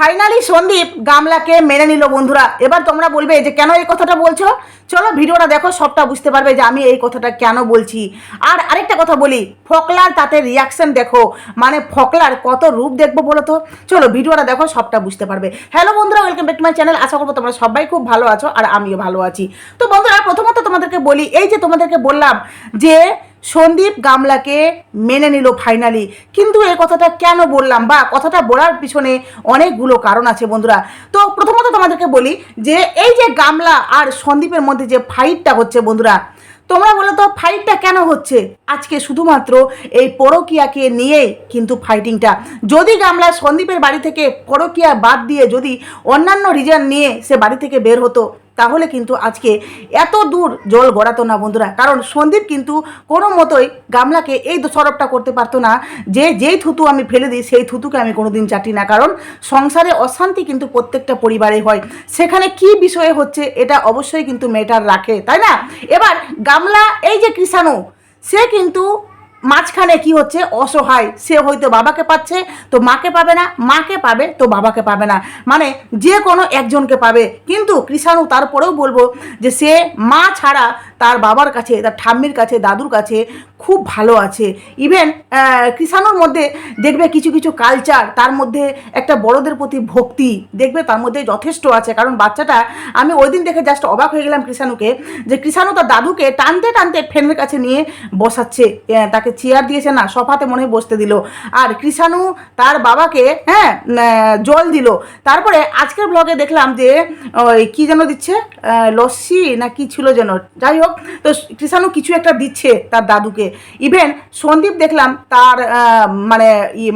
Finally Sandeep গামলাকে মেনে নিল বন্ধুরা। এবার তোমরা বলবে যে, কেন এই কথাটা বলছো? চলো ভিডিওটা দেখো, সবটা বুঝতে পারবে যে, আমি এই কথাটা কেন বলছি। আর আরেকটা কথা বলি, ফকলার তাতে রিয়াকশন দেখো। মানে ফকলার কত রূপ দেখব বলো তো? চলো ভিডিওটা দেখো, সবটা বুঝতে পারবে। হ্যালো বন্ধুরা welcome back to my channel আশা করব তোমরা সবাই খুব ভালো আছো, আর আমিও ভালো আছি। তো বন্ধুরা, প্রথমত তোমাদেরকে বলি, এই যে তোমাদেরকে বললাম যে সন্দীপ গামলাকে মেনে নিল ফাইনালি কিন্তু এই কথাটা কেন বললাম বা কথাটা বলার পিছনে অনেকগুলো কারণ আছে বন্ধুরা। তো প্রথমত তোমাদেরকে বলি যে এই যে গামলা আর সন্দীপের মধ্যে যে ফাইটটা হচ্ছে বন্ধুরা, তোমরা বলো তো ফাইটটা কেন হচ্ছে? আজকে শুধুমাত্র এই পরকিয়াকে নিয়েই কিন্তু ফাইটিংটা যদি গামলা সন্দীপের বাড়ি থেকে পরকিয়া বাদ দিয়ে যদি অন্যান্য রিজন নিয়ে সে বাড়ি থেকে বের হতো তাহলে কিন্তু আজকে এত দূর জল গড়াতো না বন্ধুরা। কারণ সন্দীপ কিন্তু কোনো মতোই গামলাকে এই সরবটা করতে পারতো না। যে যেই থুতু আমি ফেলে দিই, সেই থুতুকে আমি কোনোদিন চাটি না। কারণ সংসারে অশান্তি কিন্তু প্রত্যেকটা পরিবারে হয়। সেখানে কি বিষয়ে হচ্ছে এটা অবশ্যই কিন্তু মেটার রাখে, তাই না? এবার গামলা, এই যে কৃষাণু, সে কিন্তু মাঝখানে কি হচ্ছে? অসহায়। সে হয়তো বাবাকে পাচ্ছে, তো মাকে পাবে না, মাকে পাবে, তো বাবাকে পাবে না। মানে যে কোনো একজনকে পাবে। কিন্তু কৃষাণু তারপরেও বলব যে সে মা ছাড়া তার বাবার কাছে, তার ঠাম্মির কাছে, দাদুর কাছে খুব ভালো আছে। ইভেন কৃষাণুর মধ্যে দেখবে কিছু কিছু কালচার তার মধ্যে একটা বড়দের প্রতি ভক্তি, দেখবে তার মধ্যে যথেষ্ট আছে। কারণ বাচ্চাটা, আমি ওই দিন দেখে জাস্ট অবাক হয়ে গেলাম কৃষাণুকে যে কৃষাণু তার দাদুকে টানতে টানতে ফ্যানের কাছে নিয়ে বসাচ্ছে। তাকে চেয়ার দিয়েছে না সফাতে মনে হয় বসতে দিল। আর কৃষাণু তার বাবাকে হ্যাঁ জল দিল। তারপরে আজকের ব্লগে দেখলাম যে, ওই কী যেন দিচ্ছে? লস্যি না কি ছিল যেন? যাই হোক, তো কৃষাণু কিছু একটা দিচ্ছে তার দাদুকে। ইভেন সন্দীপ দেখলাম তার মানে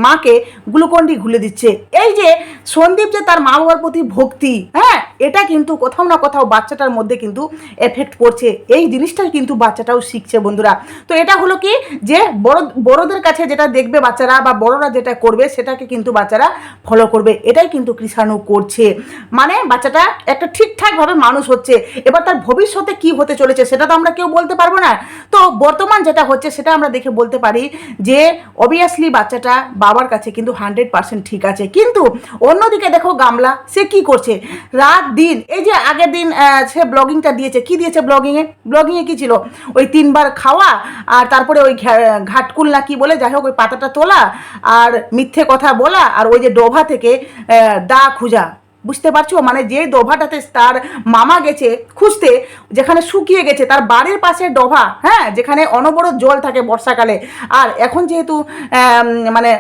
মাকে গ্লুকন্ডি ঘুলে দিচ্ছে। এই যে সন্দীপ যে তার মা বাবার প্রতি ভক্তি হ্যাঁ? এটা কিন্তু কোথাও না কোথাও বাচ্চাটার মধ্যে কিন্তু এফেক্ট পড়ছে। এই জিনিসটাই কিন্তু বাচ্চাটাও শিখছে বন্ধুরা। তো এটা হলো কি যে বড়, বড়দের কাছে যেটা দেখবে বাচ্চারা বা বড়রা যেটা করবে, সেটাকে কিন্তু বাচ্চারা ফলো করবে। এটাই কিন্তু কৃষাণু করছে। মানে বাচ্চাটা একটা ঠিকঠাকভাবে মানুষ হচ্ছে। এবার তার ভবিষ্যতে কি হতে চলেছে সেটা তো আমরা কেউ বলতে পারব না। তো বর্তমান যেটা হচ্ছে সেটা আমরা দেখে বলতে পারি যে অবভিয়াসলি বাচ্চাটা বাবার কাছে কিন্তু হান্ড্রেড পার্সেন্ট ঠিক আছে। কিন্তু অন্যদিকে দেখো গামলা, সে কি করছে? রাত দিন, এই যে আগের দিন সে ব্লগিংটা দিয়েছে, কি দিয়েছে ব্লগিংয়ে ব্লগিংয়ে কি ছিল? ওই তিনবার খাওয়া আর তারপরে ওই ঘাটকুল না কি বলে, যাই হোক, ওই পাতাটা তোলা আর মিথ্যে কথা বলা আর ওই যে ডোভা থেকে দা খুঁজা। বুঝতে পারছ? মানে যে ডোভাটাতে তার মামা গেছে খুঁজতে, যেখানে শুকিয়ে গেছে, তার বাড়ির পাশে ডোভা হ্যাঁ যেখানে অনবরত জল থাকে বর্ষাকালে। আর এখন যেহেতু মানে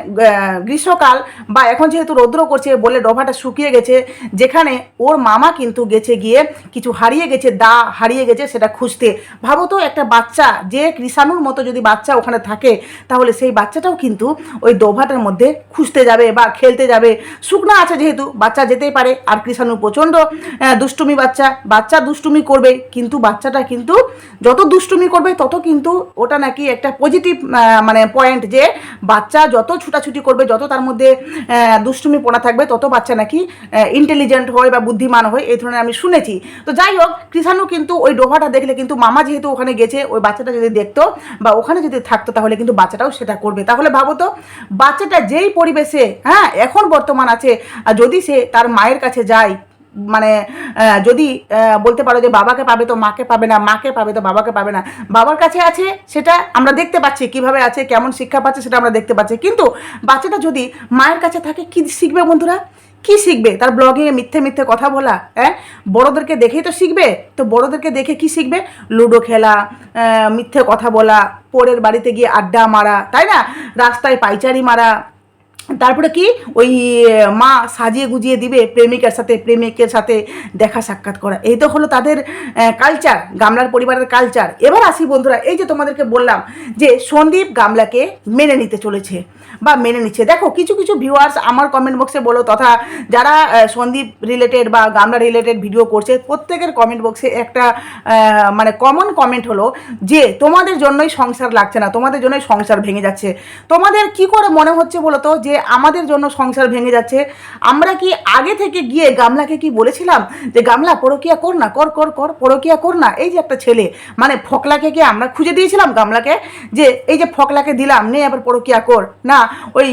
গ্রীষ্মকাল, বা এখন যেহেতু রৌদ্র করছে বলে ডোভাটা শুকিয়ে গেছে, যেখানে ওর মামা কিন্তু গেছে গিয়ে কিছু হারিয়ে গেছে, দা হারিয়ে গেছে সেটা খুঁজতে। ভাবো তো, একটা বাচ্চা, যে কৃষাণুর মতো যদি বাচ্চা ওখানে থাকে, তাহলে সেই বাচ্চাটাও কিন্তু ওই ডোভাটার মধ্যে খুঁজতে যাবে বা খেলতে যাবে। শুকনা আছে যেহেতু, বাচ্চা যেতেই পারে। আর কৃষাণু প্রচণ্ড দুষ্টুমি বাচ্চা। বাচ্চা দুষ্টুমি করবে, কিন্তু বাচ্চাটা কিন্তু যত দুষ্টুমি করবে, তত কিন্তু ওটা নাকি একটা পজিটিভ মানে পয়েন্ট যে বাচ্চা যত ছুটাছুটি করবে, যত তার মধ্যে দুষ্টুমি পড়া থাকবে, তত বাচ্চা নাকি ইন্টেলিজেন্ট হয় বা বুদ্ধিমান হয়, এই ধরনের আমি শুনেছি। তো যাই হোক, কৃষাণু কিন্তু ওই ডোভাটা দেখলে কিন্তু মামা যেহেতু ওখানে গেছে, ওই বাচ্চাটা যদি দেখতো বা ওখানে যদি থাকতো, তাহলে কিন্তু বাচ্চাটাও সেটা করবে। তাহলে ভাবো তো, বাচ্চাটা যেই পরিবেশে হ্যাঁ এখন বর্তমান আছে যদি সে তার মায়ের কাছে যায় মানে যদি বলতে পারো যে বাবাকে পাবে তো মাকে পাবে না, মাকে পাবে তো বাবাকে পাবে না, বাবার কাছে আছে সেটা আমরা দেখতে পাচ্ছি কীভাবে আছে, কেমন শিক্ষা পাচ্ছে সেটা আমরা দেখতে পাচ্ছি। কিন্তু বাচ্চাটা যদি মায়ের কাছে থাকে, কি শিখবে বন্ধুরা? কি শিখবে? তার ব্লগে মিথ্যে মিথ্যে কথা বলা হ্যাঁ? বড়োদেরকে দেখেই তো শিখবে, তো বড়োদেরকে দেখে কি শিখবে? লুডো খেলা মিথ্যে কথা বলা, পরের বাড়িতে গিয়ে আড্ডা মারা, তাই না? রাস্তায় পাইচারি মারা তারপরে কি? ওই, মা সাজিয়ে গুজিয়ে দিবে প্রেমিকের সাথে প্রেমিকের সাথে দেখা সাক্ষাৎ করা। এই তো হলো তাদের কালচার গামলার পরিবারের কালচার এবার আসি বন্ধুরা, এই যে তোমাদেরকে বললাম যে সন্দীপ গামলাকে মেনে নিতে চলেছে বা মেনে নিচ্ছে। দেখো, কিছু কিছু ভিউয়ার্স আমার কমেন্ট বক্সে বলো, তথা যারা সন্দীপ রিলেটেড বা গামলা রিলেটেড ভিডিও করছে, প্রত্যেকের কমেন্ট বক্সে একটা মানে কমন কমেন্ট হলো যে তোমাদের জন্যই সংসার লাগছে না, তোমাদের জন্যই সংসার ভেঙে যাচ্ছে। তোমাদের কি করে মনে হচ্ছে বলো তো যে আমাদের জন্য সংসার ভেঙে যাচ্ছে। আমরা কি আগে থেকে গিয়ে গামলাকে কি বলেছিলাম যে, গামলা, পরকিয়া কর না, কর কর কর, পরকিয়া কর না। এই যে একটা ছেলে মানে ফকলাকে কি আমরা খুঁজে দিয়েছিলাম গামলাকে যে, এই যে ফকলাকে দিলাম, নে আবার পরকিয়া কর। না, ওই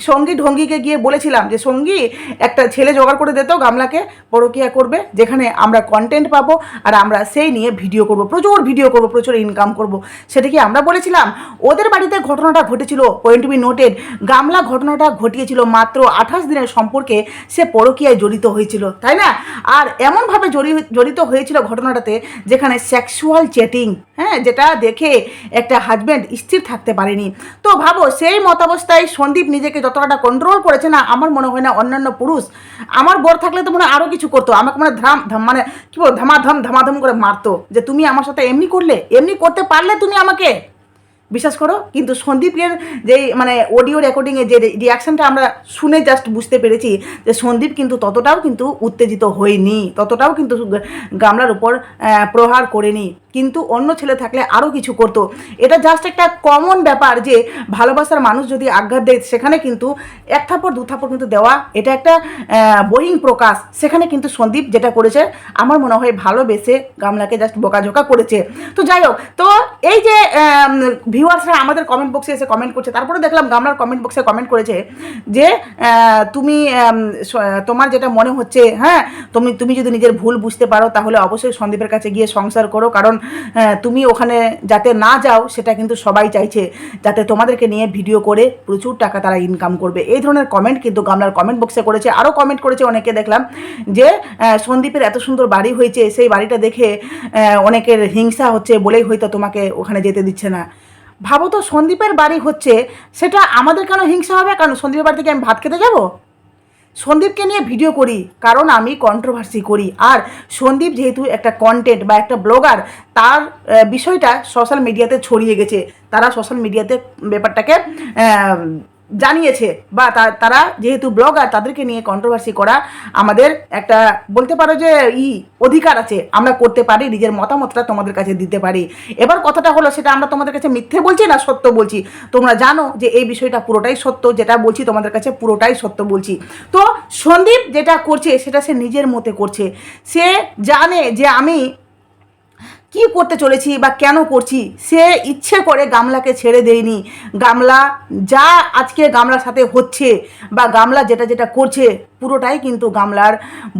সঙ্গী ঢঙ্গিকে গিয়ে বলেছিলাম যে, সঙ্গী, একটা ছেলে জোগাড় করে দিত গামলাকে, পরকিয়া করবে, যেখানে আমরা কন্টেন্ট পাবো আর আমরা সেই নিয়ে ভিডিও করব, প্রচুর ভিডিও করব, প্রচুর ইনকাম করব। সেটা কি আমরা বলেছিলাম? ওদের বাড়িতে ঘটনাটা ঘটেছিল পয়েন্ট বি নোটেড গামলা ঘটনাটা ঘটিয়েছিল মাত্র আঠাশ দিনের সম্পর্কে সে পরকিয়ায় জড়িত হয়েছিল, তাই না? আর এমনভাবে জড়ি- জড়িত হয়েছিল ঘটনাটাতে যেখানে সেক্সুয়াল চ্যাটিং হ্যাঁ যেটা দেখে একটা হাজব্যান্ড স্থির থাকতে পারেনি। তো ভাবো, সেই মতাবস্থায় সন্দীপ নিজেকে যতটা কন্ট্রোল করেছে না, আমার মনে হয় না অন্যান্য পুরুষ, আমার বর থাকলে তো মনে আরও কিছু করতো, আমাকে মানে ধাম ধাম মানে কী বল, ধামাধাম ধামাধাম করে মারতো, যে তুমি আমার সাথে এমনি করলে, এমনি করতে পারলে তুমি আমাকে? বিশ্বাস করো? কিন্তু সন্দীপের যে মানে অডিও রেকর্ডিংয়ে যে রিয়াকশনটা আমরা শুনে জাস্ট বুঝতে পেরেছি, যে সন্দীপ কিন্তু ততটাও কিন্তু উত্তেজিত হয়নি, ততটাও কিন্তু গামলার উপর প্রহার করেনি। কিন্তু অন্য ছেলে থাকলে আরও কিছু করতো। এটা জাস্ট একটা কমন ব্যাপার যে ভালোবাসার মানুষ যদি আঘাত দেয়, সেখানে কিন্তু এক থাপড় দু থাপড় কিন্তু দেওয়া, এটা একটা বহিং প্রকাশ। সেখানে কিন্তু সন্দীপ যেটা করেছে, আমার মনে হয় ভালোবেসে গামলাকে জাস্ট বোকাঝোকা করেছে। তো যাই হোক, তো এই যে ভিউয়ার্সরা আমাদের কমেন্ট বক্সে এসে কমেন্ট করছে, তারপরে দেখলাম গামলার কমেন্ট বক্সে কমেন্ট করেছে যে তুমি তোমার যেটা মনে হচ্ছে হ্যাঁ তুমি তুমি যদি নিজের ভুল বুঝতে পারো, তাহলে অবশ্যই সন্দীপের কাছে গিয়ে সংসার করো, কারণ তুমি ওখানে যাতে না যাও, সেটা কিন্তু সবাই চাইছে। যাতে তোমাদেরকে নিয়ে ভিডিও করে প্রচুর টাকা তারা ইনকাম করবে। এই ধরনের কমেন্ট কিন্তু গামলার কমেন্ট বক্সে করেছে। আরও কমেন্ট করেছে অনেকে দেখলাম যে সন্দীপের এত সুন্দর বাড়ি হয়েছে, সেই বাড়িটা দেখে অনেকের হিংসা হচ্ছে বলেই হয়তো তোমাকে ওখানে যেতে দিচ্ছে না। ভাবো তো সন্দীপের বাড়ি হচ্ছে, সেটা আমাদের কেন হিংসা হবে? কারণ সন্দীপের বাড়ি থেকে আমি ভাত খেতে যাব? সন্দীপকে নিয়ে ভিডিও করি, কারণ আমি কন্ট্রোভার্সি করি। আর সন্দীপ যেহেতু একটা কন্টেন্ট বা একটা ব্লগার তার বিষয়টা সোশ্যাল মিডিয়াতে ছড়িয়ে গেছে। তারা সোশ্যাল মিডিয়াতে ব্যাপারটাকে জানিয়েছে বা তারা যেহেতু ব্লগার, তাদেরকে নিয়ে কন্ট্রোভার্সি করা আমাদের একটা বলতে পারো যে ই অধিকার আছে, আমরা করতে পারি, নিজের মতামতটা তোমাদের কাছে দিতে পারি। এবার কথাটা হলো সেটা আমরা তোমাদের কাছে মিথ্যে বলছি না সত্য বলছি? তোমরা জানো যে এই বিষয়টা পুরোটাই সত্য, যেটা বলছি তোমাদের কাছে পুরোটাই সত্য বলছি। তো সন্দীপ যেটা করছে সেটা সে নিজের মতে করছে। সে জানে যে আমি কি করতে চলেছি বা কেন করছি, সে ইচ্ছে করে গামলাকে ছেড়ে দেয়নি। গামলা যা আজকে গামলার সাথে হচ্ছে বা গামলা যেটা যেটা করছে, পুরোটাই কিন্তু গামলার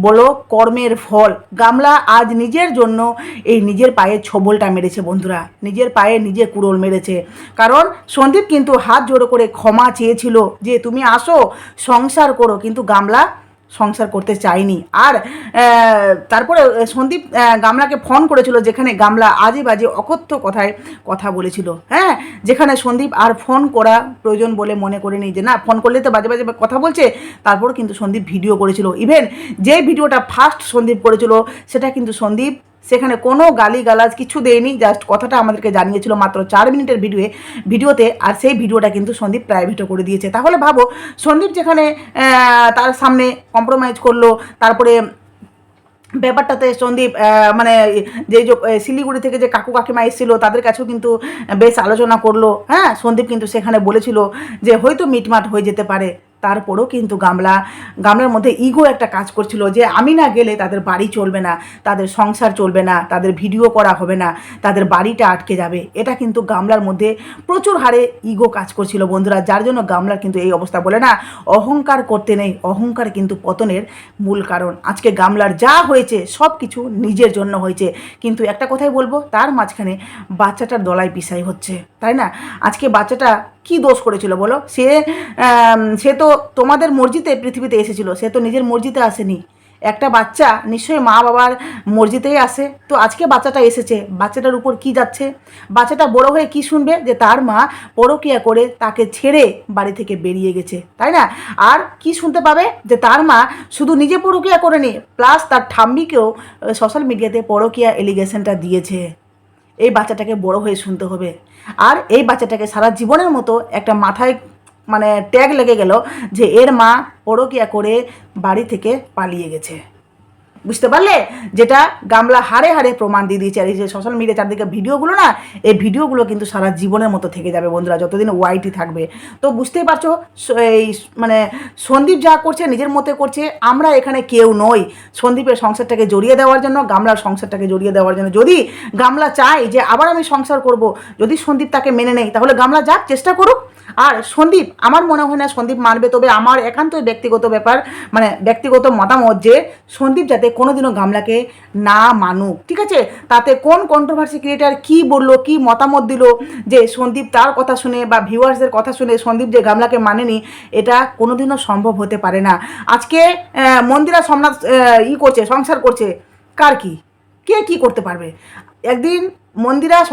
বলো কর্মের ফল। গামলা আজ নিজের জন্য এই নিজের পায়ে ছবলটা মেরেছে বন্ধুরা। নিজের পায়ে নিজে কুড়োল মেরেছে। কারণ সন্দীপ কিন্তু হাত জোড়ো করে ক্ষমা চেয়েছিল যে, তুমি আসো, সংসার করো। কিন্তু গামলা সংসার করতে চাইনি। আর তারপরে সন্দীপ গামলাকে ফোন করেছিল যেখানে গামলা আজে বাজে অকথ্য কথায় কথা বলেছিল। হ্যাঁ যেখানে সন্দীপ আর ফোন করা প্রয়োজন বলে মনে করেনি যে, না, ফোন করলে তো বাজে বাজে কথা বলছে। তারপর কিন্তু সন্দীপ ভিডিও করেছিল। ইভেন যে ভিডিওটা ফার্স্ট সন্দীপ করেছিল, সেটা কিন্তু সন্দীপ সেখানে কোনো গালি গালাজ কিছু দেয়নি জাস্ট কথাটা আমাদেরকে জানিয়েছিল মাত্র চার মিনিটের ভিডিও ভিডিওতে, আর সেই ভিডিওটা কিন্তু সন্দীপ প্রাইভেটও করে দিয়েছে। তাহলে ভাবো, সন্দীপ যেখানে তার সামনে কম্প্রোমাইজ করল, তারপরে ব্যাপারটাতে সন্দীপ মানে যে শিলিগুড়ি থেকে যে কাকু কাকিমা এসেছিল, তাদের কাছেও কিন্তু বেশ আলোচনা করল। হ্যাঁ সন্দীপ কিন্তু সেখানে বলেছিল যে হয়তো মিটমাট হয়ে যেতে পারে। তারপরেও কিন্তু গামলা, গামলার মধ্যে ইগো একটা কাজ করছিল যে আমি না গেলে তাদের বাড়ি চলবে না, তাদের সংসার চলবে না, তাদের ভিডিও করা হবে না, তাদের বাড়িটা আটকে যাবে। এটা কিন্তু গামলার মধ্যে প্রচুর হারে ইগো কাজ করছিল বন্ধুরা, যার জন্য গামলার কিন্তু এই অবস্থা বলে না, অহংকার করতে নেই। অহংকার কিন্তু পতনের মূল কারণ। আজকে গামলার যা হয়েছে, সব কিছু নিজের জন্য হয়েছে। কিন্তু একটা কথাই বলব, তার মাঝখানে বাচ্চাটার দলায় পিসাই হচ্ছে, তাই না? আজকে বাচ্চাটা কি দোষ করেছিল বলো? সে সে তো তোমাদের মসজিদে পৃথিবীতে এসেছিল, সে তো নিজের মসজিদে আসেনি। একটা বাচ্চা নিশ্চয়ই মা বাবার মসজিদেই আসে। তো আজকে বাচ্চাটা এসেছে, বাচ্চাটার উপর কি যাচ্ছে? বাচ্চাটা বড় হয়ে কি শুনবে? যে তার মা পরকিয়া করে তাকে ছেড়ে বাড়ি থেকে বেরিয়ে গেছে, তাই না? আর কি শুনতে পাবে? যে তার মা শুধু নিজে পরকিয়া করেনি প্লাস তার ঠাম্মিকেও সোশ্যাল মিডিয়াতে পরকিয়া এলিগেশনটা দিয়েছে। এই বাচ্চাটাকে বড় হয়ে শুনতে হবে। আর এই বাচ্চাটাকে সারা জীবনের মতো একটা মাথায় মানে ট্যাগ লেগে গেল যে এর মা পরকিয়া করে বাড়ি থেকে পালিয়ে গেছে। বুঝতে পারলে? যেটা গামলা হারে হারে প্রমাণ দিয়ে দিয়েছে। আর এই যে সোশ্যাল মিডিয়া চারদিকে ভিডিওগুলো না, এই ভিডিওগুলো কিন্তু সারা জীবনের মতো থেকে যাবে বন্ধুরা, যতদিন ওয়াইটি থাকবে। তো বুঝতেই পারছ এই মানে সন্দীপ যা করছে, নিজের মতে করছে, আমরা এখানে কেউ নই। সন্দীপের সংসারটাকে জড়িয়ে দেওয়ার জন্য, গামলার সংসারটাকে জড়িয়ে দেওয়ার জন্য। যদি গামলা চায় যে আবার আমি সংসার করব, যদি সন্দীপ তাকে মেনে নেই, তাহলে গামলা যাক, চেষ্টা করুক। আর সন্দীপ, আমার মনে হয় না সন্দীপ মানবে, তবে আমার একান্তই ব্যক্তিগত ব্যাপার মানে ব্যক্তিগত মতামত যে সন্দীপ যাতে কোনোদিনও গামলাকে না মানুক, ঠিক আছে? তাতে কোন কন্ট্রোভার্সি ক্রিয়েটার কি বলল, কি মতামত দিল, যে সন্দীপ তার কথা শুনে বা ভিউয়ার্সদের কথা শুনে সন্দীপ যে গামলাকে মানেনি, এটা কোনোদিনও সম্ভব হতে পারে না। আজকে মন্দিরা সম্রাট ই করছে, সংসার করছে, কার কি? কে কি করতে পারবে? একদিন মন্দিরা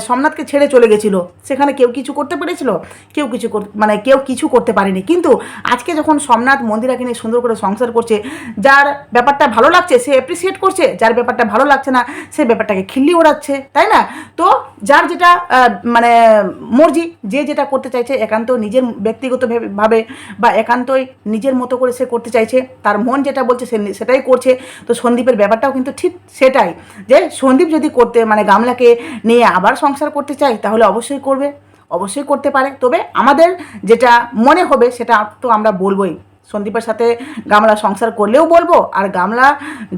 সোমনাথকে ছেড়ে চলে গেছিল। সেখানে কেউ কিছু করতে পেরেছিল? কেউ কিছু মানে কেউ কিছু করতে পারেনি। কিন্তু আজকে যখন সোমনাথ মন্দিরাকে নিয়ে সুন্দর করে সংসার করছে, যার ব্যাপারটা ভালো লাগছে, সে অ্যাপ্রিসিয়েট করছে, যার ব্যাপারটা ভালো লাগছে না, সে ব্যাপারটাকে খিল্লি ওড়াচ্ছে, তাই না? তো যার যেটা মানে মর্জি, যে যেটা করতে চাইছে একান্ত নিজের ব্যক্তিগত ভেবে- ভাবে বা একান্তই নিজের মতো করে সে করতে চাইছে, তার মন যেটা বলছে, সে সেটাই করছে। তো সন্দীপের ব্যাপারটাও কিন্তু ঠিক সেটাই। যে সন্দীপ যদি করতে মানে গামলাকে নিয়ে আবার সংসার করতে চাই, তাহলে অবশ্যই করবে, অবশ্যই করতে পারে। তবে আমাদের যেটা মনে হবে সেটা তো আমরা বলবোই। সন্দীপের সাথে গামলা সংসার করলেও বলব, আর গামলা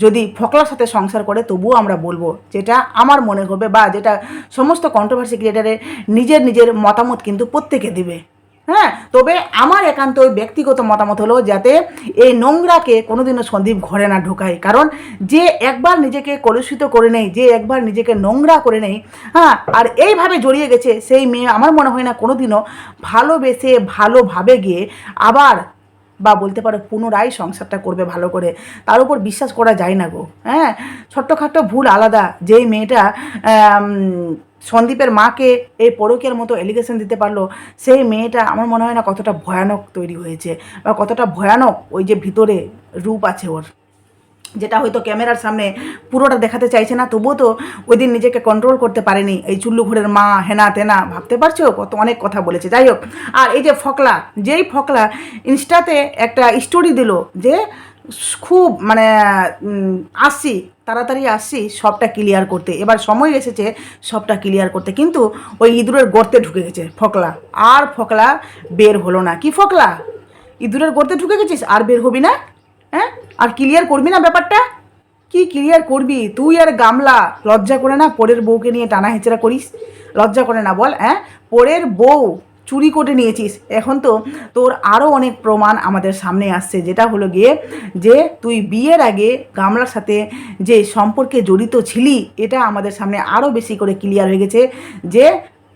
যদি ফকলার সাথে সংসার করে তবুও আমরা বলব। যেটা আমার মনে হবে বা যেটা সমস্ত কন্ট্রোভার্সি ক্রিয়েটারে নিজের নিজের মতামত কিন্তু প্রত্যেকে দিবে। হ্যাঁ তবে আমার একান্ত ব্যক্তিগত মতামত হলো যাতে এই নোংরাকে কোনোদিনও সন্দীপ ঘরে না ঢোকায়। কারণ যে একবার নিজেকে কলুষিত করে নেই যে একবার নিজেকে নোংরা করে নেই হ্যাঁ আর এইভাবে জড়িয়ে গেছে, সেই মেয়ে আমার মনে হয় না কোনোদিনও ভালোবেসে ভালোভাবে গিয়ে আবার বা বলতে পারো পুনরায় সংসারটা করবে ভালো করে। তার উপর বিশ্বাস করা যায় না গো। হ্যাঁ ছোট্টখাট্ট ভুল আলাদা। যেই মেয়েটা সন্দীপের মাকে এই পরকের মতো এলিগেশন দিতে পারল, সেই মেয়েটা আমার মনে হয় না কতটা ভয়ানক তৈরি হয়েছে বা কতটা ভয়ানক ওই যে ভিতরে রূপ আছে ওর। যেটা হয়তো ক্যামেরার সামনে পুরোটা দেখাতে চাইছে না, তবুও তো ওই দিন নিজেকে কন্ট্রোল করতে পারেনি। এই চুল্লু ঘোরের মা, হেনা তেনা, ভাবতে পারছ? কত অনেক কথা বলেছে। যাই হোক, আর এই যে ফকলা, যেই ফকলা ইনস্টাতে একটা স্টোরি দিল যে খুব মানে আসছি তাড়াতাড়ি আসছি সবটা ক্লিয়ার করতে। এবার সময় এসেছে সবটা ক্লিয়ার করতে। কিন্তু ওই ইঁদুরের গর্তে ঢুকে গেছে, ফকলা। আর ফকলা বের হলো না। কি ফকলা? ইঁদুরের গর্তে ঢুকে গেছিস? আর বের হবি না? হ্যাঁ? আর ক্লিয়ার করবি না ব্যাপারটা? কি ক্লিয়ার করবি? তুই আর গামলা, লজ্জা করে না পরের বউকে নিয়ে টানা হেঁচড়া করিস? লজ্জা করে না বল হ্যাঁ? পরের বউ চুরি করে নিয়েছিস। এখন তো তোর আরও অনেক প্রমাণ আমাদের সামনে আসছে, যেটা হলো গিয়ে যে তুই বিয়ের আগে গামলার সাথে যে সম্পর্কে জড়িত ছিলি, এটা আমাদের সামনে আরও বেশি করে ক্লিয়ার হয়ে গেছে যে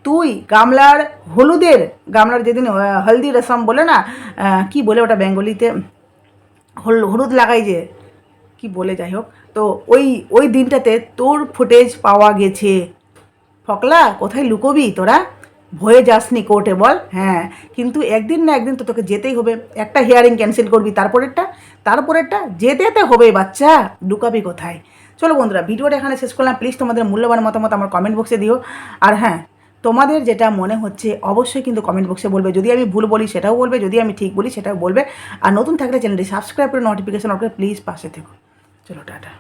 তুই গামলার হলুদের, গামলার যেদিন হলদি রসম বলে না কি বলে ওটা বেঙ্গলিতে? হল, হলুদ লাগাই যে, কি বলে যাই হোক। তো ওই ওই দিনটাতে তোর ফুটেজ পাওয়া গেছে। ফকলা, কোথায় লুকোবি তোরা? ভয়ে যাসনি কোর্টে, বল। হ্যাঁ কিন্তু একদিন না একদিন তো তোকে যেতেই হবে। একটা হিয়ারিং ক্যান্সেল করবি, তারপরেরটা? তারপরেরটা যেতে যেতে হবে বাচ্চা। লুকাবি কোথায়? চলো বন্ধুরা, ভিডিওটা এখানে শেষ করলাম। প্লিজ তোমাদের মূল্যবান মতামত আমার কমেন্ট বক্সে দিও। আর হ্যাঁ তোমাদের যেটা মনে হচ্ছে, অবশ্যই কিন্তু কমেন্ট বক্সে বলবে। যদি আমি ভুল বলি, সেটাও বলবে। যদি আমি ঠিক বলি, সেটাও বলবে। আর নতুন থাকলে চ্যানেলটি সাবস্ক্রাইব করে নোটিফিকেশন অন করে প্লিজ পাশে থেকো। চলো, টাটা।